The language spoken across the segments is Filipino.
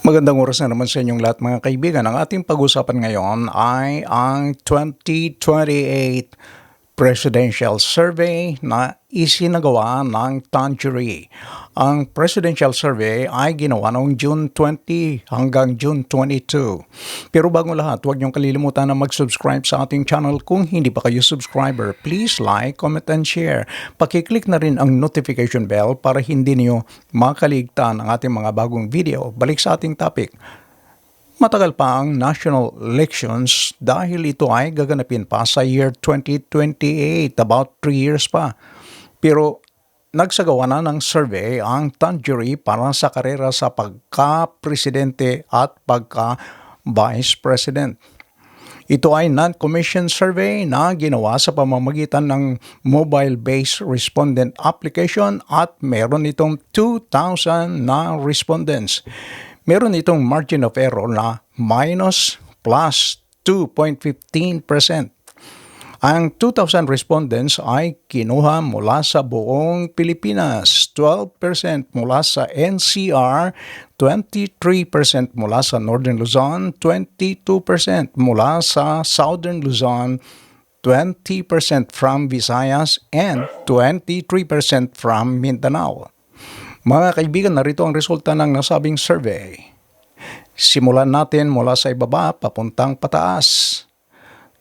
Magandang oras na naman sa inyong lahat mga kaibigan. Ang ating pag-usapan ngayon ay ang 2028 Presidential Survey na isinagawa ng Tangery. Ang Presidential Survey ay ginawa noong June 20 hanggang June 22. Pero bago lahat, huwag niyong kalilimutan na mag-subscribe sa ating channel. Kung hindi pa kayo subscriber, please like, comment, and share. Pakiclick na rin ang notification bell para hindi niyo makaligtan ang ating mga bagong video. Balik sa ating topic. Matagal pa ang national elections dahil ito ay gaganapin pa sa year 2028, about 3 years pa. Pero nagsagawa na ng survey ang Tangery para sa karera sa pagka-presidente at pagka-vice president. Ito ay non-commission survey na ginawa sa pamamagitan ng mobile-based respondent application at meron itong 2,000 na respondents meron itong margin of error na minus plus 2.15%. Ang 2,000 respondents ay kinuha mula sa buong Pilipinas, 12% mula sa NCR, 23% mula sa Northern Luzon, 22% mula sa Southern Luzon, 20% from Visayas, and 23% from Mindanao. Mga kaibigan, narito ang resulta ng nasabing survey. Simulan natin mula sa ibaba papuntang pataas.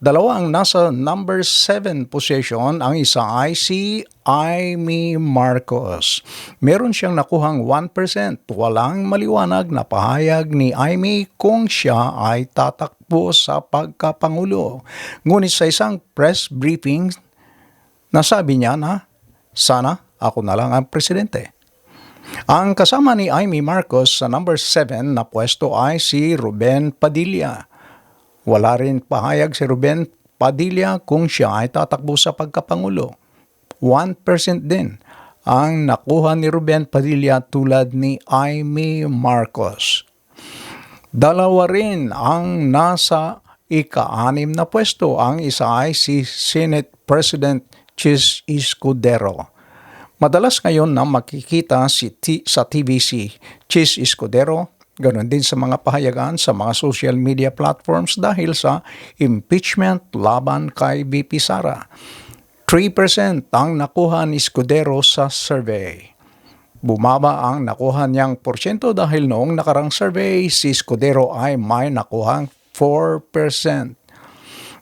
Dalawa ang nasa number 7 position. Ang isa ay si Amy Marcos. Meron siyang nakuhang 1%. Walang maliwanag na pahayag ni Amy kung siya ay tatakbo sa pagkapangulo. Ngunit sa isang press briefing, nasabi niya na sana ako na lang ang presidente. Ang kasama ni Amy Marcos sa number 7 na pwesto ay si Ruben Padilla. Wala rin pahayag si Ruben Padilla kung siya ay tatakbo sa pagkapangulo. 1% din ang nakuha ni Ruben Padilla tulad ni Amy Marcos. Dalawa rin ang nasa ika-anim na pwesto. Ang isa ay si Senate President Chis Escudero. Madalas ngayon na makikita si T- sa TVC, Chis Escudero, Ganon din sa mga pahayagan sa mga social media platforms dahil sa impeachment laban kay VP Sara. 3% ang nakuha ni Escudero sa survey. Bumaba ang nakuha niyang porsyento dahil noong nakarang survey, si Escudero ay may nakuhang 4%.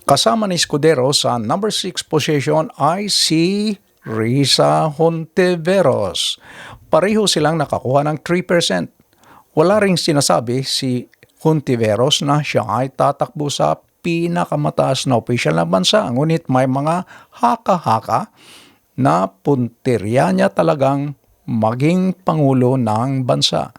Kasama ni Escudero sa number 6 position ay si Risa Hontiveros. Pareho silang nakakuha ng 3%. Wala ring sinasabi si Hontiveros na siya ay tatakbo sa pinakamataas na opisyal na bansa. Ngunit may mga haka-haka na punteriya niya talagang maging pangulo ng bansa.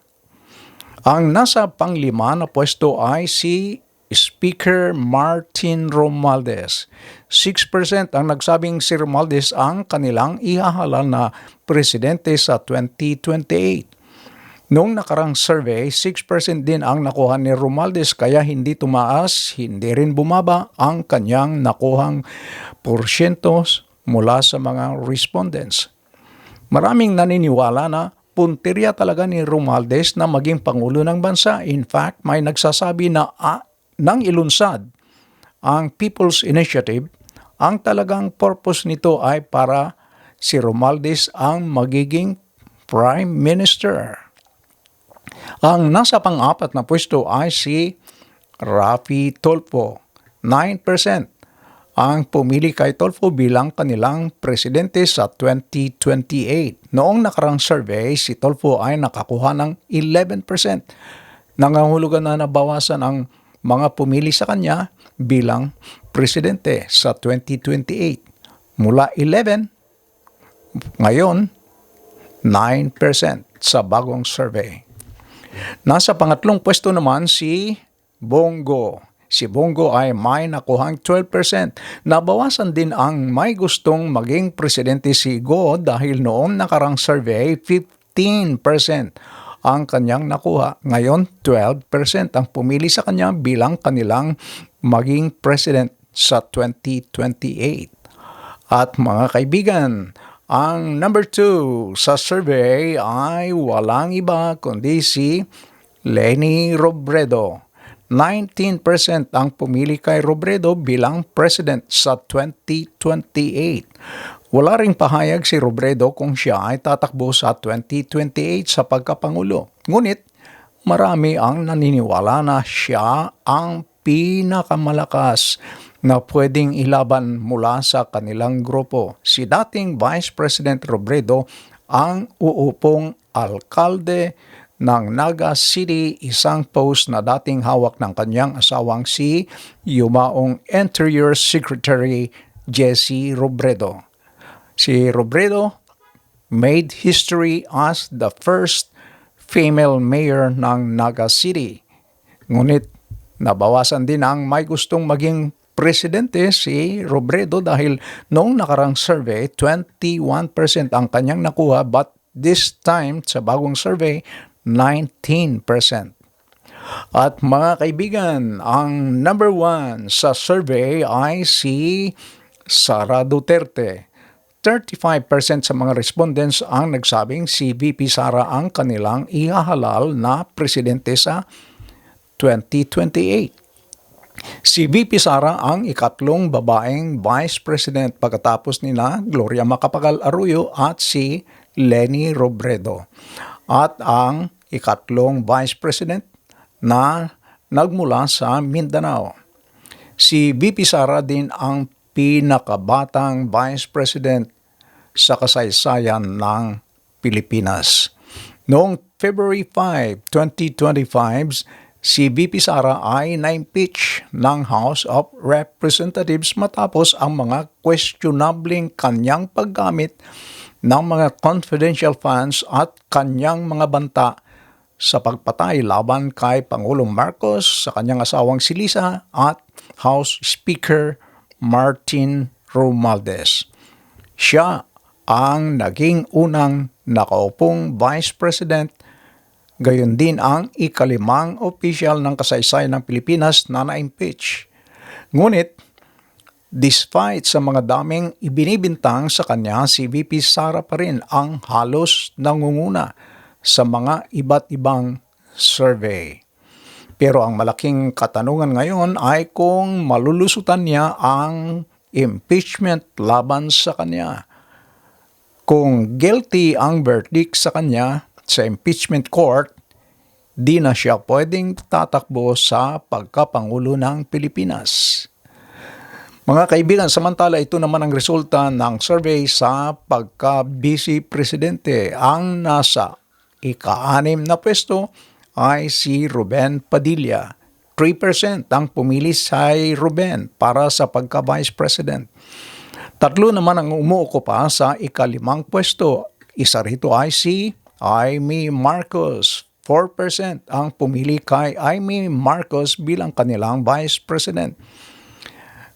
Ang nasa panglima na pwesto ay si Speaker Martin Romualdez. 6% ang nagsabing si Romualdez ang kanilang ihahalal na presidente sa 2028. Noong nakarang survey, 6% din ang nakuha ni Romualdez kaya hindi tumaas, hindi rin bumaba ang kanyang nakuhang porsyentos mula sa mga respondents. Maraming naniniwala na punteriya talaga ni Romualdez na maging pangulo ng bansa. In fact, may nagsasabi na ah, nang ilunsad ang People's Initiative, ang talagang purpose nito ay para si Romualdez ang magiging Prime Minister. Ang nasa pang-apat na pwesto ay si Rafi Tolpo, 9%. Ang pumili kay Tolfo bilang kanilang presidente sa 2028. Noong nakarang survey, si Tolfo ay nakakuha ng 11%. Nangangahulugan na nabawasan ang mga pumili sa kanya bilang presidente sa 2028. Mula 11, ngayon 9% sa bagong survey. Nasa pangatlong pwesto naman si Bongo. Si Bongo ay may nakuhang 12%. Nabawasan din ang may gustong maging presidente si Go dahil noong nakarang survey, 15% ang kanyang nakuha. Ngayon, 12% ang pumili sa kanya bilang kanilang maging president sa 2028. At mga kaibigan, ang number 2 sa survey ay walang iba kundi si Leni Robredo. 19% ang pumili kay Robredo bilang president sa 2028. Wala ring pahayag si Robredo kung siya ay tatakbo sa 2028 sa pagkapangulo. Ngunit marami ang naniniwala na siya ang pinakamalakas na pwedeng ilaban mula sa kanilang grupo. Si dating Vice President Robredo ang uupong alkalde ng Naga City, isang post na dating hawak ng kanyang asawang si Yumaong Interior Secretary Jesse Robredo. Si Robredo made history as the first female mayor ng Naga City. Ngunit nabawasan din ang may gustong maging presidente si Robredo dahil noong nakarang survey, 21% ang kanyang nakuha but this time sa bagong survey, 19%. At mga kaibigan, ang number one sa survey ay si Sara Duterte. 35% sa mga respondents ang nagsabing si VP Sara ang kanilang ihahalal na presidente sa 2028. Si VP Sara ang ikatlong babaeng vice president pagkatapos nina Gloria Macapagal Arroyo at si Lenny Robredo. At ang ikatlong vice president na nagmula sa Mindanao. Si VP Sara din ang pinakabatang vice president sa kasaysayan ng Pilipinas. Noong February 5, 2025, si VP Sara ay na-impeach ng House of Representatives matapos ang mga questionabling kanyang paggamit ng mga confidential funds at kanyang mga banta sa pagpatay laban kay Pangulong Marcos sa kanyang asawang si Lisa at House Speaker Martin Romualdez. Siya ang naging unang nakaupong Vice President gayon din ang ikalimang opisyal ng kasaysayan ng Pilipinas na na-impeach. Ngunit, despite sa mga daming ibinibintang sa kanya, si VP Sara pa rin ang halos nangunguna sa mga iba't ibang survey. Pero ang malaking katanungan ngayon ay kung malulusutan niya ang impeachment laban sa kanya. Kung guilty ang verdict sa kanya sa impeachment court, di na siya pwedeng tatakbo sa pagkapangulo ng Pilipinas. Mga kaibigan, samantala ito naman ang resulta ng survey sa pagka-vice presidente. Ang nasa ika-anim na pwesto ay si Ruben Padilla. 3% ang pumili sa Ruben para sa pagka-vice president. Tatlo naman ang umuuko pa sa ikalimang pwesto. Isa rito ay si Amy Marcos. 4% ang pumili kay Amy Marcos bilang kanilang vice president.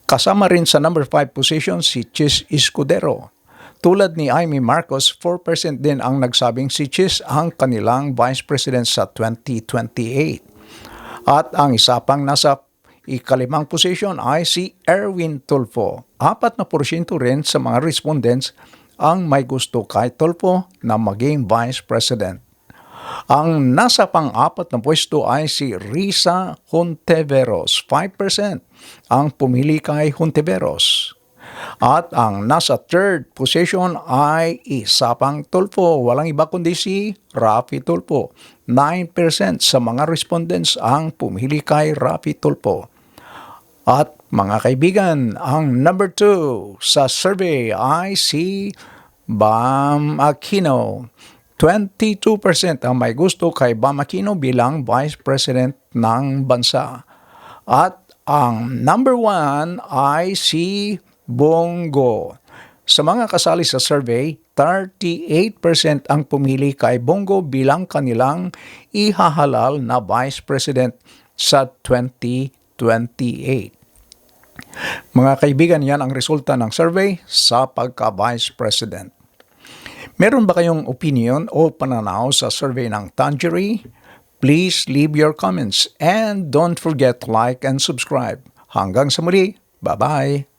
Kasama rin sa number 5 position si Chis Escudero. Tulad ni Amy Marcos, 4% din ang nagsabing si Chis ang kanilang vice president sa 2028. At ang isa pang nasa ikalimang position ay si Erwin Tulfo. Apat na porsyento rin sa mga respondents ang may gusto kay Tulfo na maging Vice President. Ang nasa pang-apat na pwesto ay si Risa Honteveros, 5% ang pumili kay Honteveros. At ang nasa third position ay isa pang Tulfo, walang iba kundi si Rafi Tulfo. 9% sa mga respondents ang pumili kay Rafi Tulfo. At mga kaibigan, ang number 2 sa survey ay si Bam Aquino. 22% ang may gusto kay Bam Aquino bilang Vice President ng bansa. At ang number 1 ay si Bongo. Sa mga kasali sa survey, 38% ang pumili kay Bongo bilang kanilang ihahalal na Vice President sa 2020. 28. Mga kaibigan, yan ang resulta ng survey sa pagka-Vice President. Meron ba kayong opinion o pananaw sa survey ng Tangery? Please leave your comments and don't forget to like and subscribe. Hanggang sa muli, bye-bye!